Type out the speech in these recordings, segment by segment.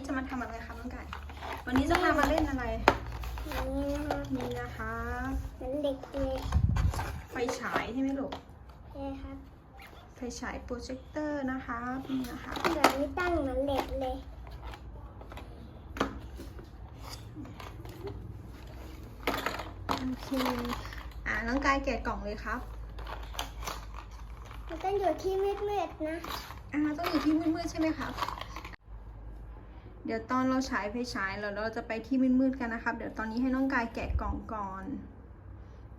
นี้จะมาทำอะไรครับน้องไก่ วันนี้จะพามาเล่นอะไร นี่นะคะนี่นะคะมันเด็กเลยไฟฉายใช่ไหมลูก ใช่ครับไฟฉายโปรเจคเตอร์นะคะนี่นะคะแบบนี้ตั้งเหมือนเด็กเลย โอเค อ่าน้องกายแกะกล่องเลยครับ มันต้องอยู่ที่มืดๆนะ อ่าต้องอยู่ที่มืดๆใช่ไหมครับเดี๋ยวตอนเราฉายไฟฉายแล้วเราจะไปที่มืดๆกันนะครับ เดี๋ยวตอนนี้ให้น้องกายแกะกล่องก่อน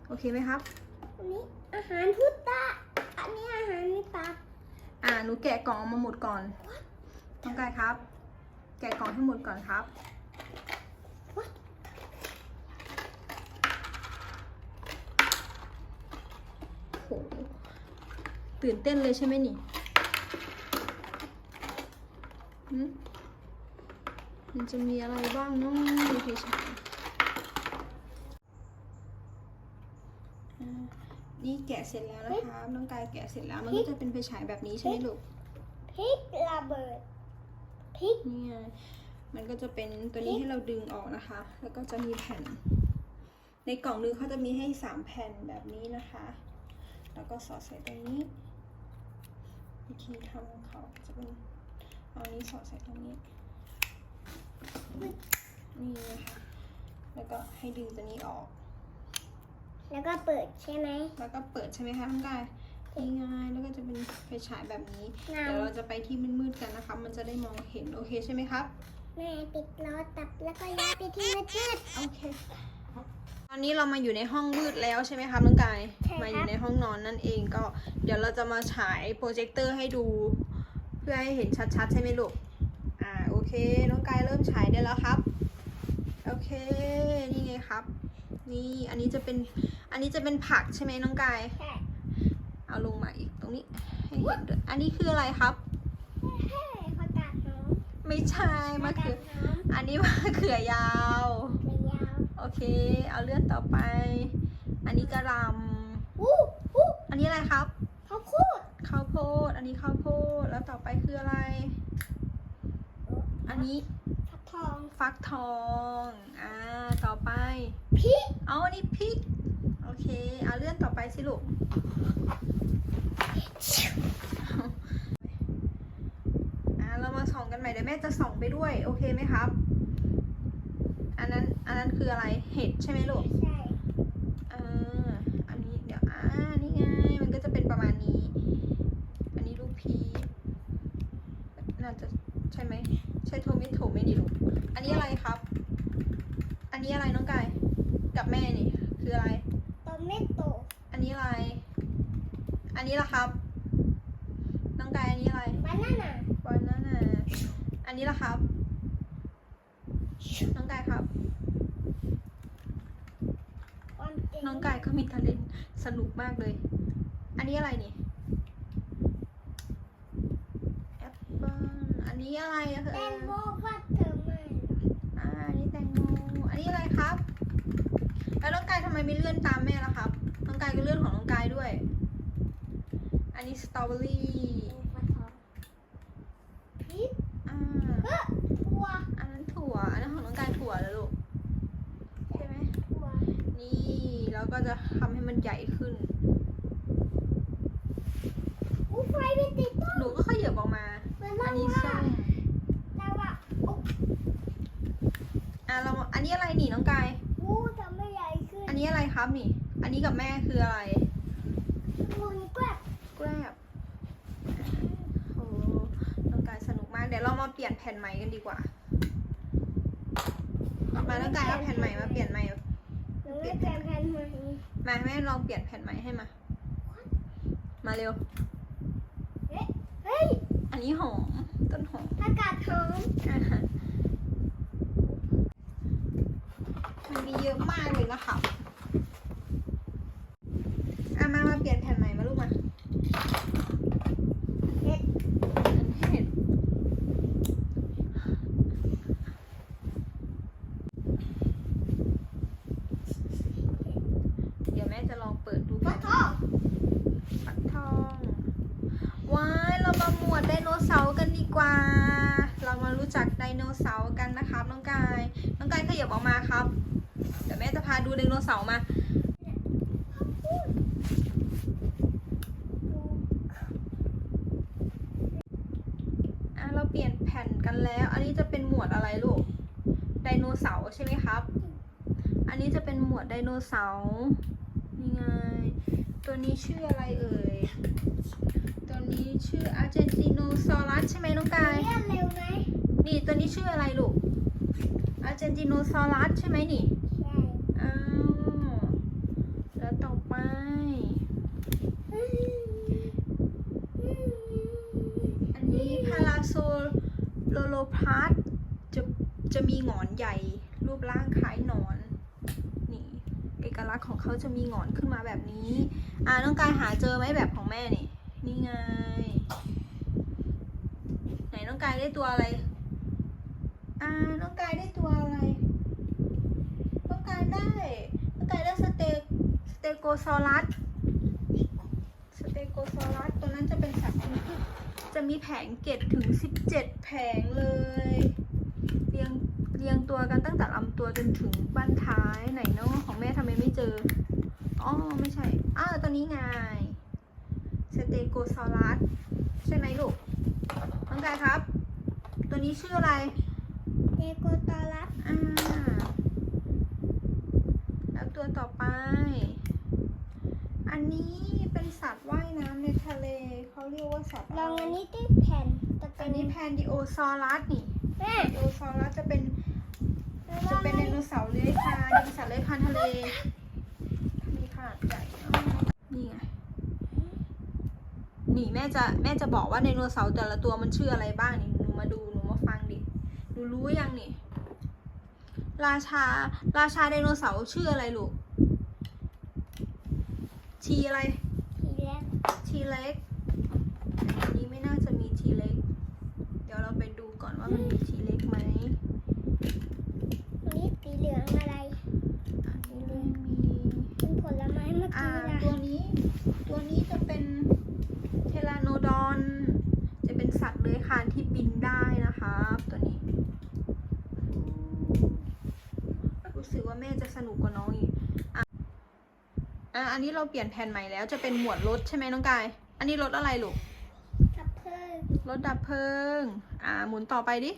โอเคไหมครับอันนี้อาหารพุตตะอันนี้อาหารนิตาอ่าหนูแกะกล่องออกมาหมดก่อน น้องกายครับ แกะกล่องให้หมดก่อนครับ โห ตื่นเต้นเลยใช่ไหมนี่หึมั นจะมีอะไรบ้างเน้องดูเพชายอ่านี่แกะเสร็จแล้วนะคะน้องกายแกะเสร็จแล้วมันก็จะเป็นไฟฉายแบบนี้ใช่ไหมลูกพริกระเบิดพริกเนี่ยมันก็จะเป็นตัวนี้ให้เราดึงออกนะคะ แล้วก็จะมีแผ่น ในกล่องนึงเขาจะมีให้สามแผ่นแบบนี้นะคะ แล้วก็สอดใส่ตรงนี้วิธีทำของเขาจะเป็นเอาอันนี้สอดใส่ตรงนี้ นี่นะคะแล้วก็ให้ดึงตัวนี้ออก แล้วก็เปิดใช่ไหม แล้วก็เปิดใช่ไหมคะทั้งกายนี่ไงแล้วก็จะเป็นไฟฉายแบบนี้น้เดี๋ยวเราจะไปที่มืดๆกันนะคะ มันจะได้มองเห็นโอเคใช่ไหมครับำแม่ปิดล้อตับแล้วก็ย้ายไปที่มืดโอเค ตอนนี้เรามาอยู่ในห้องมืดแล้วใช่ไหมคะน้องกายใช่ครับมาอยู่ในห้องนอนนั่นเองก็ เดี๋ยวเราจะมาฉายโปรเจคเตอร์ให้ดู เพื่อให้เห็นชัดๆ ใช่ไหมลูกอ่าโอ เคน้องกายเริ่มฉายได้แล้วครับ โอเค นี่ไงครับ นี่อันนี้จะเป็นอันนี้จะเป็นผักใช่ไหมน้องกายๆใช่เอาลงมาอีกตรงนี้ให้เห็นด้วยอันนี้คืออะไรครับเฮ้ยผักกาดน้องไม่ใช่มะผักกาเขืดอน้องอันนี้มะเขือยาวเรียาว โอเค เอาเลื่อนต่อไป อันนี้กระหลอู้อู้ำอันนี้อะไรครับเขาพูดข้าวโพด อันนี้ข้าวโพด แล้วต่อไปคืออะไร อันนี้ฟักทอง ฟักทอง อ่า ต่อไปพริกเอาอันนี้พริก โอเค เอาเลื่อนต่อไปสิลูก อ่า เรามาส่องกันใหม่เดี๋ยวแม่จะส่องไปด้วย โอเคไหมครับ อันนั้น อันนั้นคืออะไร เห็ดใช่ไหมลูก ใช่ อ่า อันนี้เดี๋ยว อ่า นี่ไง มันก็จะเป็นประมาณนี้ อันนี้ลูกพีชน่าจะใช่ไหม ใช่โทมิโถไหมนี่ลูก อันนี้อะไรครับ อันนี้อะไรน้องกาย กับแม่นี่ คืออะไร โตเมโต อันนี้อะไร อั นนี้ล่ะครับ น้องกายอันนี้อะไรบานาน่าบานาน่าอันนี้ล่ะครับ น้องกายครับความจริงน้องกายก็มีทาเลนสนุกมากเลย อันนี้อะไรนี่แอปเปิ้ลอันนี้อะไรอะเธอแตงโมวัดเธอไม่อ่าอันนี้แตงโมอันนี้อะไรครับ แล้วน้องกายทำไมไม่เลื่อนตามแม่ล่ะครับ น้องกายก็เลื่อนของน้องกายด้วย อันนี้สตรอเบอรี่ฟักทองพริกอ่าเฮ้ยถั่วอันนั้นถั่ว อันนั้นของน้องกายถั่วแล้วลูก ใช่ไหมถั่ว นี่แล้วก็จะทำให้มันใหญ่ขึ้น อู้ไฟไม่ติดต้นหนูก็ขยับออกมาเหมือนอัลานนี้วาส้มลาวาโอ้อะเราอันนี้อะไรนี่น้องกาย อู้ทำให้ใหญ่ขึ้น อันนี้อะไรครับนี่ อันนี้กับแม่คืออะไร มุนแกร็บ แกรบโอ้น้องกายสนุก มากเดี๋ยวเรามาเปลี่ยนแผ่นใหม่กันดีกว่า มาน้องกายเอาแผ่นใหม่มาเปลี่ยนใหม่หนูไม่เปลี่ยนแผ่นใหม่มาแม่ลองเปลี่ยนแผ่นใหม่ให้มา มาเร็ว เฮ้ยเฮ้ยอันนี้หอมต้นหอมอากาศหอม อ่าฮะมันมีเยอะมากเลยนะคะอะมา มาเปลี่ยนแผ่นใหม่มาลูกมา เห็ด เห็ดเดี๋ยวแม่จะลองเปิดดู ฟักทองฟักทองว้ายเรามาหมวดไดโนเสาร์กันดีกว่า เรามารู้จักไดโนเสาร์กันนะครับน้องกาย น้องกายขยับออกมาครับ เดี๋ยวแม่จะพาดูไดโนเสาร์มาอะเราเปลี่ยนแผ่นกันแล้ว อันนี้จะเป็นหมวดอะไรลูก ไดโนเสาร์ใช่ไหมครับ อันนี้จะเป็นหมวดไดโนเสาร์ นี่ไง ตัวนี้ชื่ออะไรเอ่ย ตัวนี้ชื่ออาร์เจนติโนซอรัสใช่ไหมน้องกายเรียนเร็วไหมนี่ตัวนี้ชื่ออะไรลูก อาร์เจนติโนซอรัสใช่ไหมนี่ ใช่อ้าว แล้วต่อไป อันนี้พาราโซโลโลพาสจะจะมีหงอนใหญ่รูปร่างคล้ายหนอน นี่ เอกลักษณ์ ของเขาจะมีหงอนขึ้นมาแบบนี้ อ่าน้องกายหาเจอไหมแบบของแม่นี่ นี่ไง ไหนน้องกายได้ตัวอะไร อ่าน้องกายได้ตัวอะไร น้องกายได้ น้องกายได้สเตสเตโกซอรัส สเตโกซอรัสตัวนั้นจะเป็นสัตว์ชนิดที่จะมีแผงเกตถึง 17 แผงเลย เรียงตัวกันตั้งแต่ลำตัวจนถึงบั้นท้ายไหนเนาะของแม่ทำไมไม่เจออ๋อไม่ใช่อ้าวตัวนี้ไงสเตโกซอรัสใช่ไหมลูกน้องกายครับ ตัวนี้ชื่ออะไรเดโกตอรัสอ่าแล้วตัวต่อไป อันนี้เป็นสัตว์ว่ายน้ำในทะเลเขาเรียกว่าสัตว์ลองอันนี้ที่แผ่นแต่เป็อันนนี้แพนดิโอซอรัสนี่ แม่ดิโอซอรัสจะเป็น จะเป็นไดโนเสาร์เลื้อยคลานเป็นสัตว์เลื้อยคลานทะเลมีขนาดใหญ่เนอะนี่ไงนี่แม่จะแม่จะบอกว่าไดโนเสาร์แต่ละตัวมันชื่ออะไรบ้างนี่หนูมาดูหนูมาฟังดิหนูรู้ยังนี่ ราชาราชาไดโนเสาร์ชื่ออะไรลูกชีอะไรทีแรกทีเล็กอันนี้ไม่น่าจะมีทีเล็ก เดี๋ยวเราไปดูก่ อนว่ามันมีทีเล็กไหมอันนี้สีเหลืองอะไร อันนี้ไม่มีเป็นผลไม้เมื่ออ่ากี้ล่ะตัวนี้ ตัวนี้จะเป็นเทลาโนดอน จะเป็นสัตว์เลื้อยคลานที่บินได้นะครับ ตัวนี้ รู้สึกว่าแม่จะสนุกกว่าน้องอีกอะอะอันนี้เราเปลี่ยนแผ่นใหม่แล้วจะเป็นหมวดรถใช่ไหมน้องกาย อันนี้รถอะไรลูกทับเพิ่ม รถดับเพลิง อ่า หมุนต่อไปดิ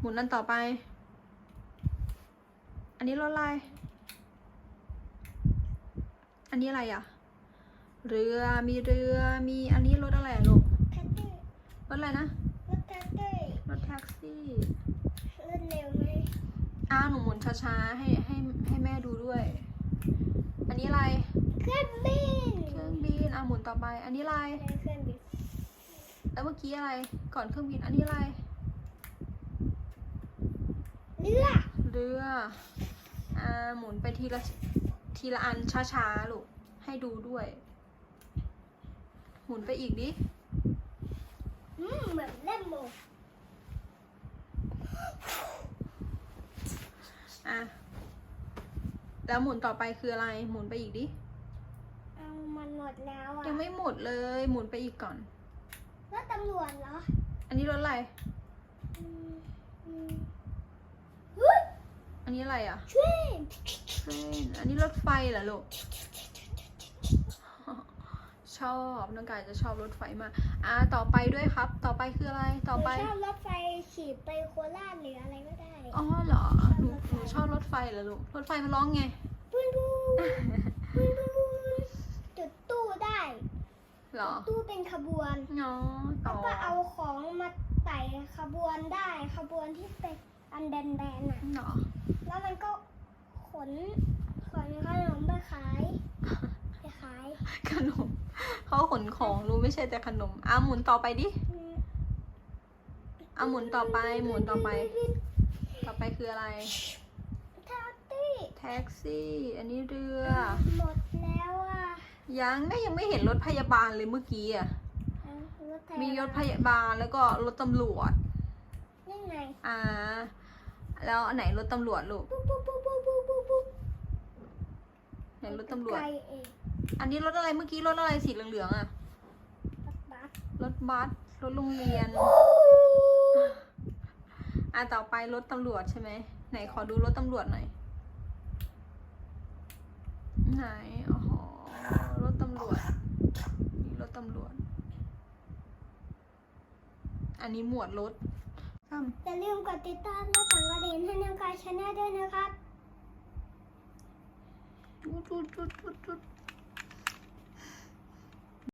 หมุนนั่นต่อไป อันนี้รถอะไร อันนี้อะไรอะ เรือ มีเรือ มี อันนี้รถอะไรอะลูกแท็กซี่รถอะไรนะ รถแท็กซี่ รถแท็กซี่รถเร็วไหมอ้าวหนูหมุนช้าๆ ให้ให้ให้แม่ดูด้วย อันนี้อะไร เครื่องบิน เครื่องบิน อะหมุนต่อไป อันนี้อะไร แล้วเมื่อกี้อะไรก่อนเครื่องบินอันนี้อะไร เรือเรืออ่าหมุนไปทีละทีละอันช้าๆลูกให้ดูด้วย หมุนไปอีกดิอืมเหมือนเล่มโมอะแล้วหมุนต่อไปคืออะไร หมุนไปอีกดิ เอามันหมดแล้วอะยังไม่หมดเลย หมุนไปอีกก่อน รถตำรวจเหรออันนี้รถอะไร อืมอืมเฮ้ยอันนี้อะไรอะช่วยเทรนอันนี้รถไฟเหรอลูก ชอบน้องกายจะชอบรถไฟมากอ่าต่อไปด้วยครับ ต่อไปคืออะไร ต่อไป หนูชอบรถไฟฉีดไปโคราชหรืออะไรก็ได้ อ๋อเหรอ หนูหนูชอบรถไฟเหรอลูก รถไฟมันร้องไง ปุ้นปุ้นปุ้นปุ้นปุ้นจุดตู้ได้ เหรอ ตู้เป็นขบวนอ๋อแล้ต่วอก็เอาของมาไต่ขบวนได้ขบวนที่เป็นอันแบนๆน่ะเหรอแล้วมันก็ขนขนขนมไปขายไปขายขนมเขาขนของรู้ไม่ใช่แต่ขนมอะหมุนต่อไปดิอืมอะหมุนต่อไปหมุนต่อไป ต่อไปคืออะไรแท็กซี่แท็กซี่อันนี้เรือ หมดแล้วอะ ยังแม่ยังไม่เห็นรถพยาบาลเลยเมื่อกี้อะ อะรถไฟมีรถพยาบาลแล้วก็รถตำรวจ นี่ไงอ่า แล้วอันไหนรถตำรวจลูกปุ๊บปุ๊บปุ๊บปุ๊บปุ๊บปุ๊บปุ๊บไหนรถตำรวจ ไกลเองอันนี้รถอะไรเมื่อกี้รถอะไรสีเหลืองๆอะ รถบัสรถบัส รถโรงเรียนโอ้อะต่อไปรถตำรวจใช่ไหมไหนขอดูรถตำรวจหน่อย ไหนอ๋อรถตำรวจนี่รถตำรวจ อันนี้หมวดรถทอย่าลืมกดติดตามและสั่งกระดิ่งให้น้องกายชาแนลด้วยนะครับำจุดจุดจุดจุดจุด